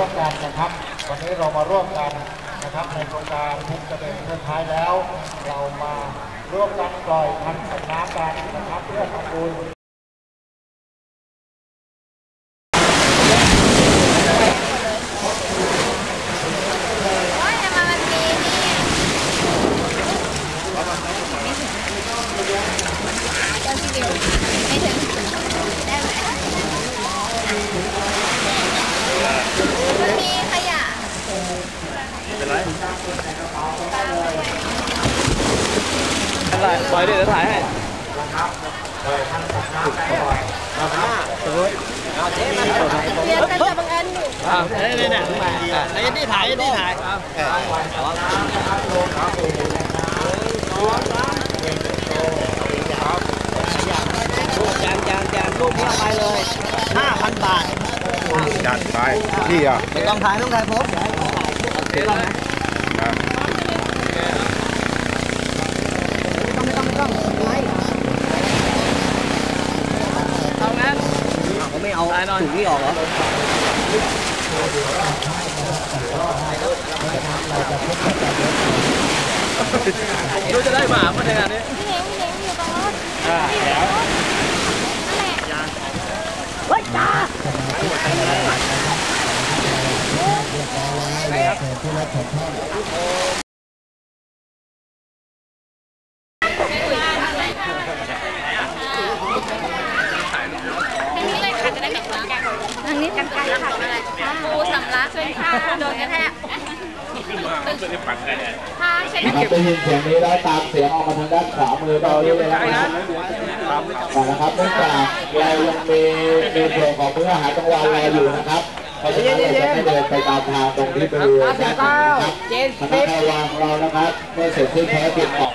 ร่วมกันนะครับ วันนี้เรามาร่วมกันนะครับในโครงการทุกกระเด็นเพื่อท้ายแล้ว เรามาร่วมกันปล่อยพันธุ์สัตว์น้ำกันนะครับเพื่อทำบุญโอ้ยทำไมมันมีเนี่ยวไม่ถึงได้ไหมมันมีขยะ อะไร ปล่อยเดี๋ยวถ่ายให้เรียนกันแต่บางอันอยู่อ่าเนี่ยเนี่ยนี่ยไอ้นี่ถ่ายไอ้นี่ถ่ายจานจานจานรูปนี้เอาไปเลย5,000บาทจัดไปพี่อะไม่ต้องถ่ายต้องถ่ายผมเดี๋ยวนะ นะ เอางั้น ผมไม่เอายหน่อยถุงนี้ออกเหรอดูจะได้หมาเมื่อในงานนี้พี่เล้งพี่เล้งอยู่ตรงรถอ่าแล้วเฮ้ยจ้าอันนี้เลยค่ะจะได้ไม่เหมือน กันนี้กันไกลค่ะอะไรปูสำลักเป็นข้าโดนกระแทกพาเช็ดนะครับได้ยินเสียงนี้แล้วตามเสียงออกมาทางด้านขวามือเราเรียกเลยนะครับนะครับเนื่องจากเรายังมีมีส่วนของมื้ออาหารกลางวันรออยู่นะครับเพราะฉะนั้นเราจะไม่เดินไปตามทางตรงที่บริเวณด้านหลังนะครับคณะทวารของเรานะครับเมื่อเสร็จสิ้นภารกิจออก